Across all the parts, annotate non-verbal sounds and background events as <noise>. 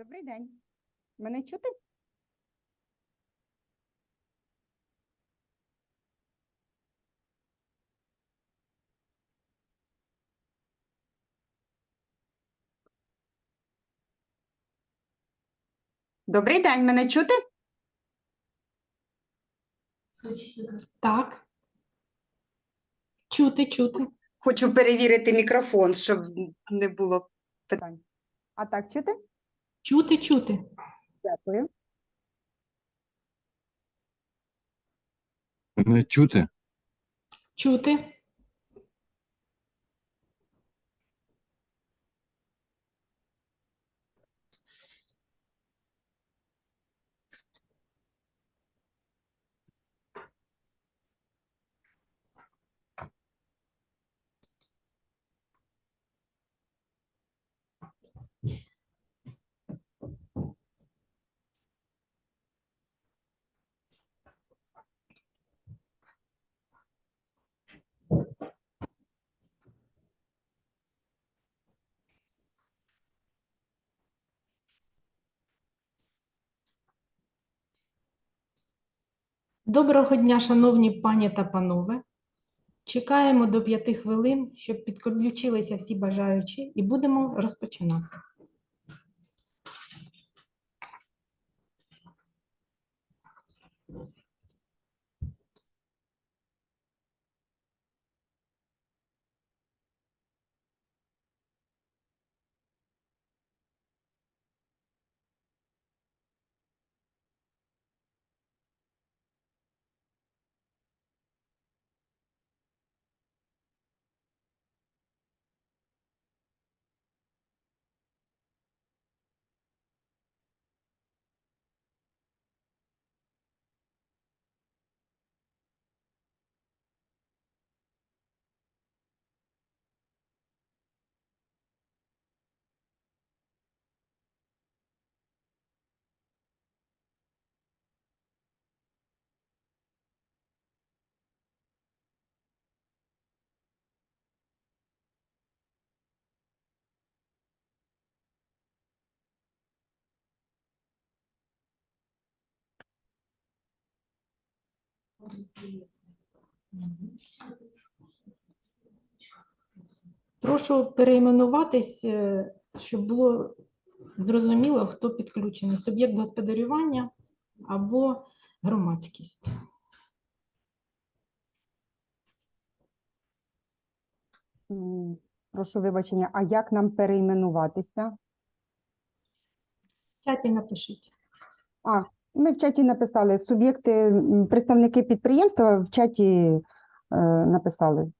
Добрий день. Мене чути? Добрий день, мене чути? Так. Чути, чути. Хочу перевірити мікрофон, щоб не було питань. А так чути? Чути, чути. Дякую. Не чути. Чути. Доброго дня, шановні пані та панове. Чекаємо до п'яти хвилин, щоб підключилися всі бажаючі, і будемо розпочинати. Прошу перейменуватись, е, щоб було зрозуміло, хто підключений. Суб'єкт господарювання або громадськість. Прошу вибачення, а як нам перейменуватися? В чаті напишіть. А, ми в чаті написали суб'єкти, представники підприємства в чаті е, написали.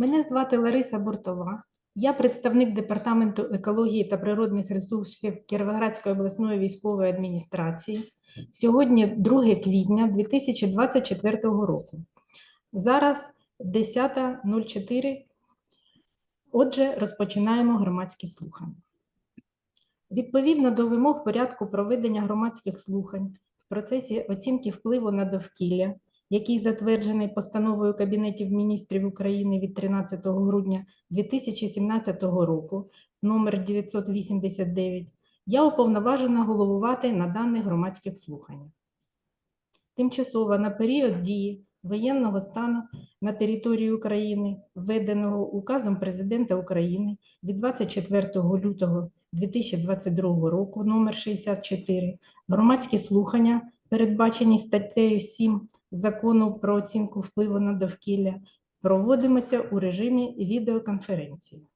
Мене звати Лариса Буртова. Я представник Департаменту екології та природних ресурсів Кіровоградської обласної військової адміністрації. Сьогодні 2 квітня 2024 року. Зараз 10.04. Отже, розпочинаємо громадські слухання. Відповідно до вимог порядку проведення громадських слухань в процесі оцінки впливу на довкілля, який затверджений постановою Кабінетів міністрів України від 13 грудня 2017 року, номер 989, я уповноважена головувати на даних громадських слуханнях. Тимчасово на період дії воєнного стану на території України, введеного указом Президента України від 24 лютого 2022 року, номер 64, громадські слухання, передбачені статтею 7 Закону про оцінку впливу на довкілля, проводимуться у режимі відеоконференції.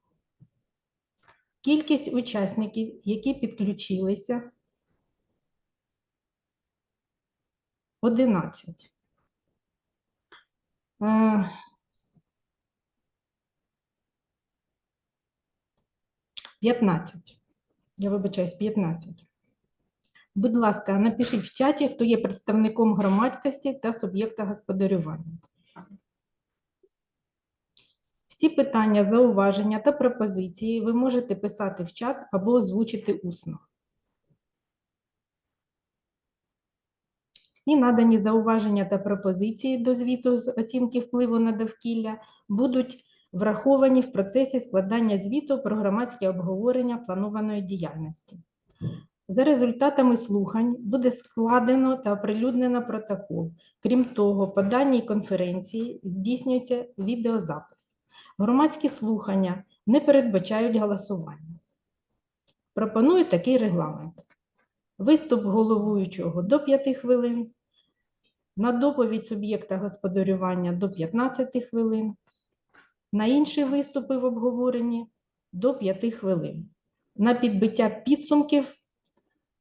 Кількість учасників, які підключилися, 11. Е, П'ятнадцять. Я вибачаюсь, 15. Будь ласка, напишіть в чаті, хто є представником громадськості та суб'єкта господарювання. Всі питання, зауваження та пропозиції ви можете писати в чат або озвучити усно. Всі надані зауваження та пропозиції до звіту з оцінки впливу на довкілля будуть враховані в процесі складання звіту про громадське обговорення планованої діяльності. За результатами слухань буде складено та оприлюднено протокол. Крім того, по даній конференції здійснюється відеозапис. Громадські слухання не передбачають голосування. Пропоную такий регламент. Виступ головуючого до 5 хвилин, на доповідь суб'єкта господарювання до 15 хвилин, на інші виступи в обговоренні до 5 хвилин, на підбиття підсумків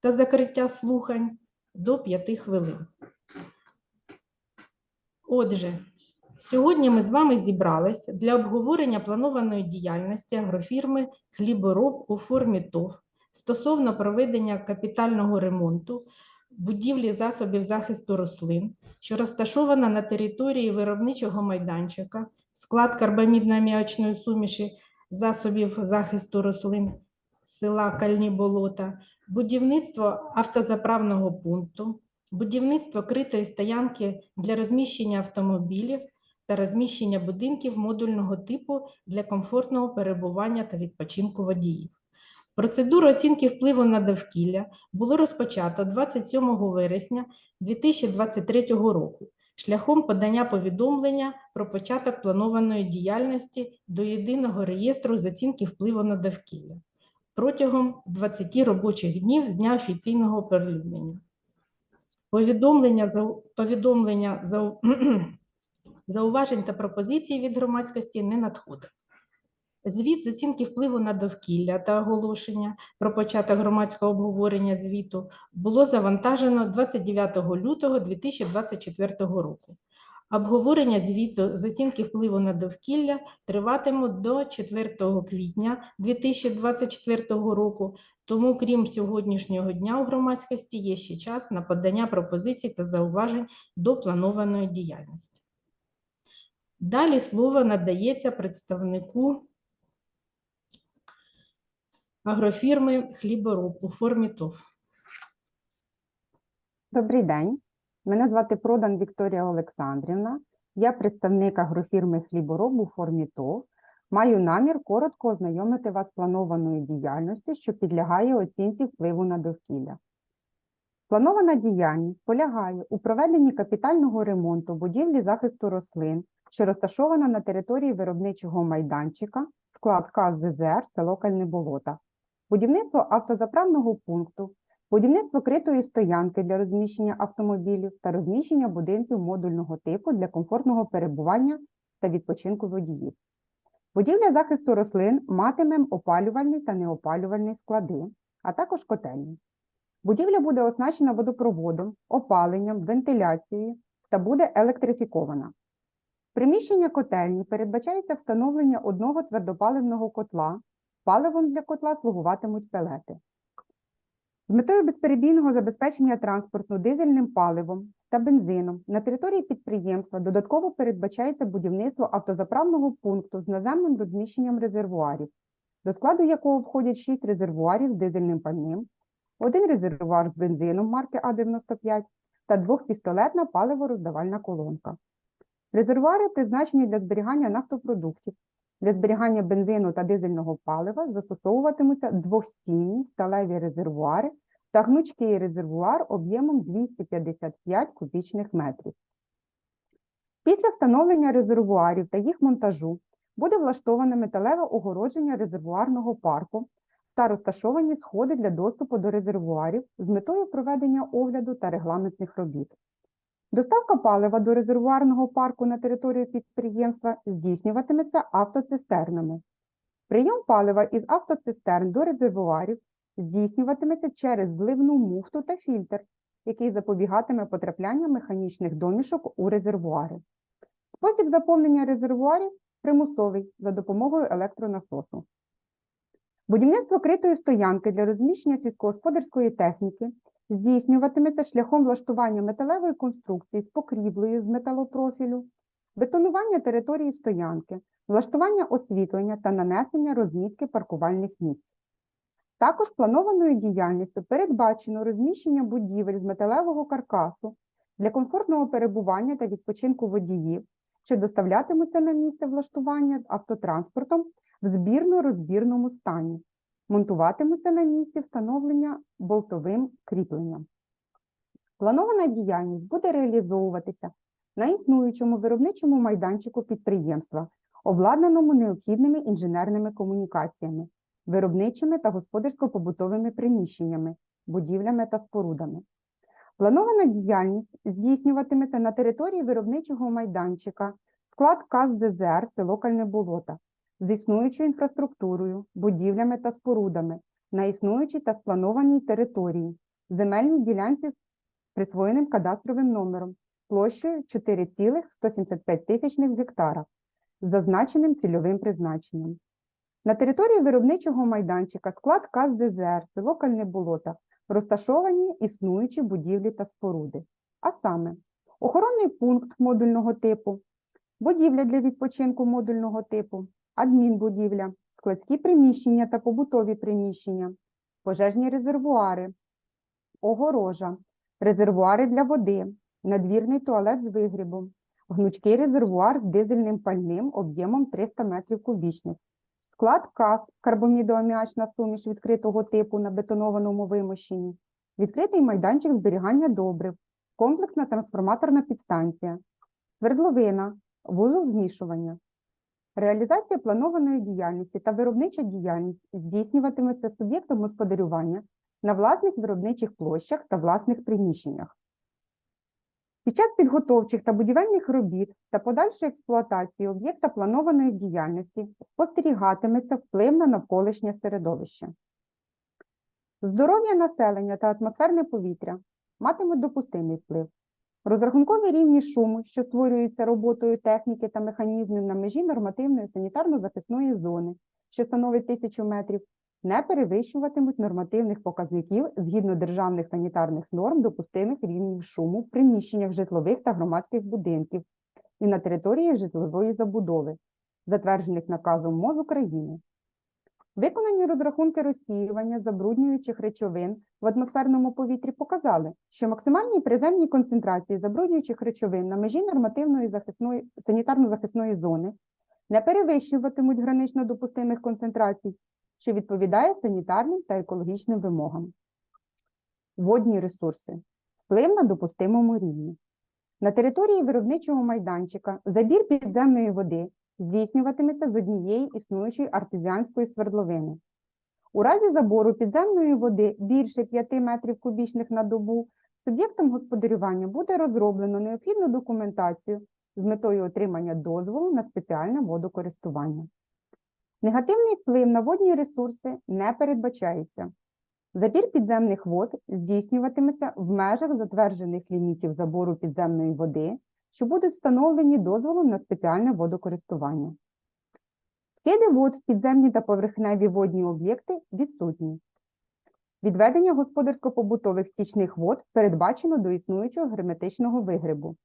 та закриття слухань до 5 хвилин. Отже, сьогодні ми з вами зібрались для обговорення планованої діяльності агрофірми «Хлібороб» у формі ТОВ стосовно проведення капітального ремонту будівлі засобів захисту рослин, що розташована на території виробничого майданчика, склад карбамідно-аміачної суміші засобів захисту рослин села Кальні Болота, будівництво автозаправного пункту, будівництво критої стоянки для розміщення автомобілів та розміщення будинків модульного типу для комфортного перебування та відпочинку водіїв. Процедуру оцінки впливу на довкілля було розпочато 27 вересня 2023 року шляхом подання повідомлення про початок планованої діяльності до єдиного реєстру з оцінки впливу на довкілля протягом 20 робочих днів з дня офіційного оприлюднення. Повідомлення, зау- повідомлення зау- <clears throat> зауважень та пропозицій від громадськості не надходить. Звіт з оцінки впливу на довкілля та оголошення про початок громадського обговорення звіту було завантажено 29 лютого 2024 року. Обговорення звіту з оцінки впливу на довкілля триватиме до 4 квітня 2024 року, тому крім сьогоднішнього дня у громадськості є ще час на подання пропозицій та зауважень до планованої діяльності. Далі слово надається представнику агрофірми «Хлібороб» у формі ТОВ. Добрий день. Мене звати Продан Вікторія Олександрівна. Я представник агрофірми «Хлібороб» у формі ТОВ. Маю намір коротко ознайомити вас з планованою діяльністю, що підлягає оцінці впливу на довкілля. Планована діяльність полягає у проведенні капітального ремонту будівлі захисту рослин, що розташована на території виробничого майданчика, склад КЗЗР, село Кальнеболота, будівництво автозаправного пункту, будівництво критої стоянки для розміщення автомобілів та розміщення будинків модульного типу для комфортного перебування та відпочинку водіїв. Будівля захисту рослин матиме опалювальний та неопалювальний склади, а також котельні. Будівля буде оснащена водопроводом, опаленням, вентиляцією та буде електрифікована. Приміщення котельні передбачається встановлення одного твердопаливного котла. Паливом для котла слугуватимуть пелети. З метою безперебійного забезпечення транспорту дизельним паливом та бензином на території підприємства додатково передбачається будівництво автозаправного пункту з наземним розміщенням резервуарів, до складу якого входять 6 резервуарів з дизельним пальним, один резервуар з бензином марки А95 та двохпістолетна паливороздавальна колонка. Резервуари призначені для зберігання нафтопродуктів. Для зберігання бензину та дизельного палива застосовуватимуться двохстінні сталеві резервуари та гнучкий резервуар об'ємом 255 кубічних метрів. Після встановлення резервуарів та їх монтажу буде влаштоване металеве огородження резервуарного парку та розташовані сходи для доступу до резервуарів з метою проведення огляду та регламентних робіт. Доставка палива до резервуарного парку на територію підприємства здійснюватиметься автоцистернами. Прийом палива із автоцистерн до резервуарів здійснюватиметься через зливну муфту та фільтр, який запобігатиме потрапляння механічних домішок у резервуари. Спосіб заповнення резервуарів примусовий за допомогою електронасосу. Будівництво критої стоянки для розміщення сільськогосподарської техніки здійснюватиметься шляхом влаштування металевої конструкції з покрівлею з металопрофілю, бетонування території стоянки, влаштування освітлення та нанесення розмітки паркувальних місць. Також планованою діяльністю передбачено розміщення будівель з металевого каркасу для комфортного перебування та відпочинку водіїв, що доставлятимуться на місце влаштування автотранспортом в збірно-розбірному стані, монтуватимуться на місці встановлення болтовим кріпленням. Планована діяльність буде реалізовуватися на існуючому виробничому майданчику підприємства, обладнаному необхідними інженерними комунікаціями, виробничими та господарсько-побутовими приміщеннями, будівлями та спорудами. Планована діяльність здійснюватиметься на території виробничого майданчика, склад КАЗ ДЗР село Кальне Болота, з існуючою інфраструктурою, будівлями та спорудами на існуючій та спланованій території, земельній ділянці з присвоєним кадастровим номером площею 4,175 тисячних гектара з зазначеним цільовим призначенням. На території виробничого майданчика склад КАЗ ДЗР село Кальне Болота розташовані існуючі будівлі та споруди, а саме охоронний пункт модульного типу, будівля для відпочинку модульного типу, адмінбудівля, складські приміщення та побутові приміщення, пожежні резервуари, огорожа, резервуари для води, надвірний туалет з вигрібом, гнучкий резервуар з дизельним пальним об'ємом 300 метрів кубічних, склад КАС, карбомідоаміачна суміш відкритого типу на бетонованому вимощенні, відкритий майданчик зберігання добрив, комплексна трансформаторна підстанція, свердловина, вузол змішування. Реалізація планованої діяльності та виробнича діяльність здійснюватиметься суб'єктом господарювання на власних виробничих площах та власних приміщеннях. Під час підготовчих та будівельних робіт та подальшої експлуатації об'єкта планованої діяльності спостерігатиметься вплив на навколишнє середовище. Здоров'я населення та атмосферне повітря матимуть допустимий вплив. Розрахункові рівні шуму, що створюються роботою техніки та механізмів на межі нормативної санітарно-захисної зони, що становить 1000 метрів, не перевищуватимуть нормативних показників згідно державних санітарних норм допустимих рівнів шуму в приміщеннях житлових та громадських будинків і на території житлової забудови, затверджених наказом МОЗ України. Виконані розрахунки розсіювання забруднюючих речовин в атмосферному повітрі показали, що максимальні приземні концентрації забруднюючих речовин на межі нормативної захисної санітарно-захисної зони не перевищуватимуть гранично допустимих концентрацій, що відповідає санітарним та екологічним вимогам. Водні ресурси. Вплив на допустимому рівні. На території виробничого майданчика забір підземної води здійснюватиметься з однієї існуючої артезіанської свердловини. У разі забору підземної води більше 5 метрів кубічних на добу суб'єктом господарювання буде розроблено необхідну документацію з метою отримання дозволу на спеціальне водокористування. Негативний вплив на водні ресурси не передбачається. Забір підземних вод здійснюватиметься в межах затверджених лімітів забору підземної води що будуть встановлені дозволом на спеціальне водокористування. Скиди вод в підземні та поверхневі водні об'єкти відсутні. Відведення господарсько-побутових стічних вод передбачено до існуючого герметичного вигребу.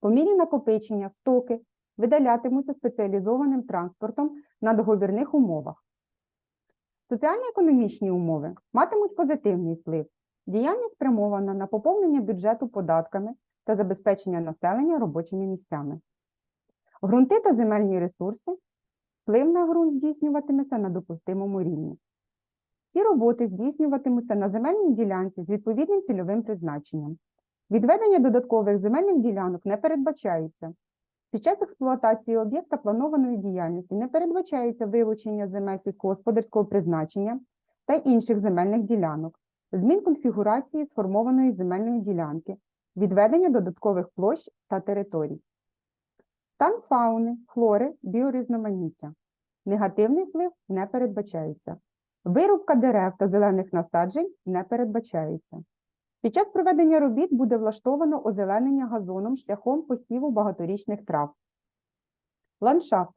По мірі накопичення стоки видалятимуться спеціалізованим транспортом на договірних умовах. Соціально-економічні умови матимуть позитивний вплив. Діяльність спрямована на поповнення бюджету податками та забезпечення населення робочими місцями. Грунти та земельні ресурси вплив на ґрунт здійснюватиметься на допустимому рівні. Ці роботи здійснюватимуться на земельній ділянці з відповідним цільовим призначенням. Відведення додаткових земельних ділянок не передбачається. Під час експлуатації об'єкта планованої діяльності не передбачається вилучення земель сільськогосподарського призначення та інших земельних ділянок, змін конфігурації сформованої земельної ділянки, відведення додаткових площ та територій. Стан фауни, флори, біорізноманіття. Негативний вплив не передбачається. Вирубка дерев та зелених насаджень не передбачається. Під час проведення робіт буде влаштовано озеленення газоном шляхом посіву багаторічних трав. Ландшафт.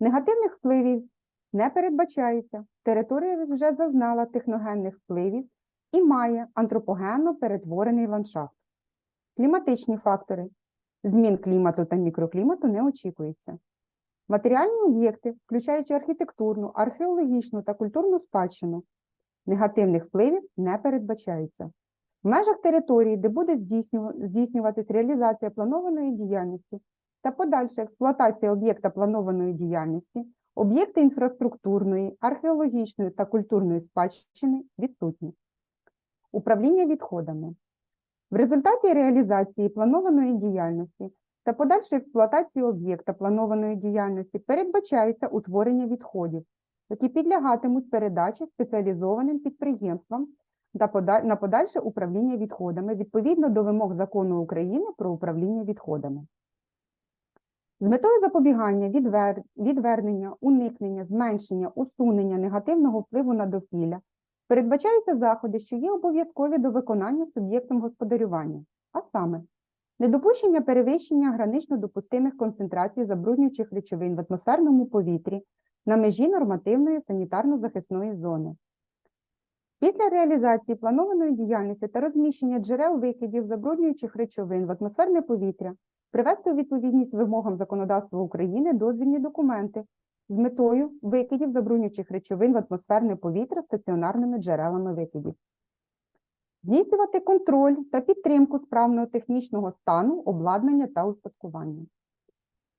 Негативних впливів не передбачається. Територія вже зазнала техногенних впливів і має антропогенно перетворений ландшафт. Кліматичні фактори. Змін клімату та мікроклімату не очікується. Матеріальні об'єкти, включаючи архітектурну, археологічну та культурну спадщину, негативних впливів не передбачається. В межах території, де буде здійснюва- здійснюватись реалізація планованої діяльності та подальша експлуатація об'єкта планованої діяльності, об'єкти інфраструктурної, археологічної та культурної спадщини відсутні. Управління відходами. В результаті реалізації планованої діяльності та подальшої експлуатації об'єкта планованої діяльності передбачається утворення відходів, які підлягатимуть передачі спеціалізованим підприємствам на подальше управління відходами відповідно до вимог Закону України про управління відходами. З метою запобігання, відвер... відвернення, уникнення, зменшення, усунення негативного впливу на довкілля передбачаються заходи, що є обов'язкові до виконання суб'єктом господарювання, а саме недопущення перевищення гранично допустимих концентрацій забруднюючих речовин в атмосферному повітрі на межі нормативної санітарно-захисної зони. Після реалізації планованої діяльності та розміщення джерел викидів забруднюючих речовин в атмосферне повітря привести у відповідність вимогам законодавства України дозвільні документи з метою викидів забруднюючих речовин в атмосферне повітря стаціонарними джерелами викидів. Здійснювати контроль та підтримку справного технічного стану, обладнання та устаткування.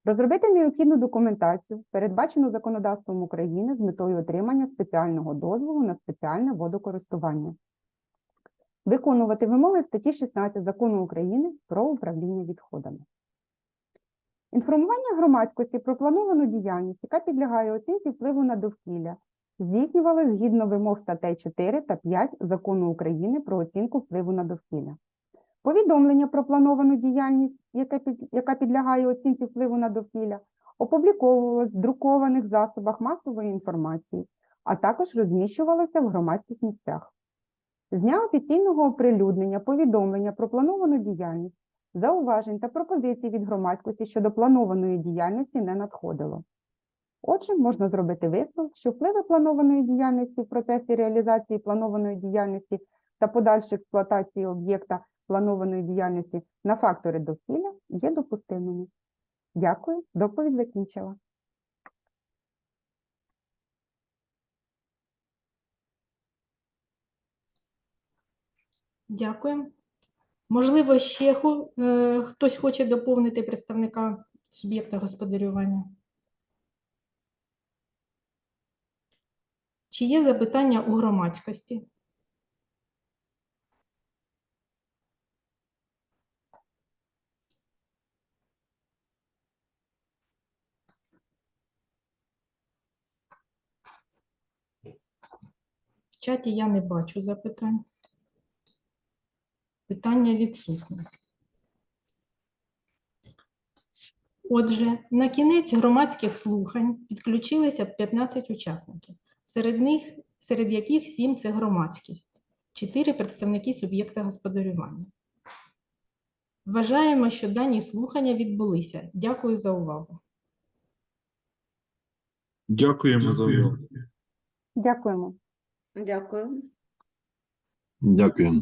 Розробити необхідну документацію, передбачену законодавством України з метою отримання спеціального дозволу на спеціальне водокористування. Виконувати вимоги статті 16 Закону України про управління відходами. Інформування громадськості про плановану діяльність, яка підлягає оцінці впливу на довкілля, здійснювалося згідно вимог статей 4 та 5 Закону України про оцінку впливу на довкілля. Повідомлення про плановану діяльність, яка підлягає оцінці впливу на довкілля, опубліковувалось в друкованих засобах масової інформації, а також розміщувалося в громадських місцях. З дня офіційного оприлюднення повідомлення про плановану діяльність, зауважень та пропозицій від громадськості щодо планованої діяльності не надходило. Отже, можна зробити висновок, що впливи планованої діяльності в процесі реалізації планованої діяльності та подальшої експлуатації об'єкта планованої діяльності на фактори довкілля є допустимими. Дякую, доповідь закінчила. Дякую. Можливо, ще е, хтось хоче доповнити представника суб'єкта господарювання? Чи є запитання у громадськості? В чаті я не бачу запитань. Питання відсутні. Отже, на кінець громадських слухань підключилися 15 учасників, серед них, серед яких 7 – це громадськість, 4 – представники суб'єкта господарювання. Вважаємо, що дані слухання відбулися. Дякую за увагу. Дякуємо за увагу. Дякуємо. Дякую. Дякуємо.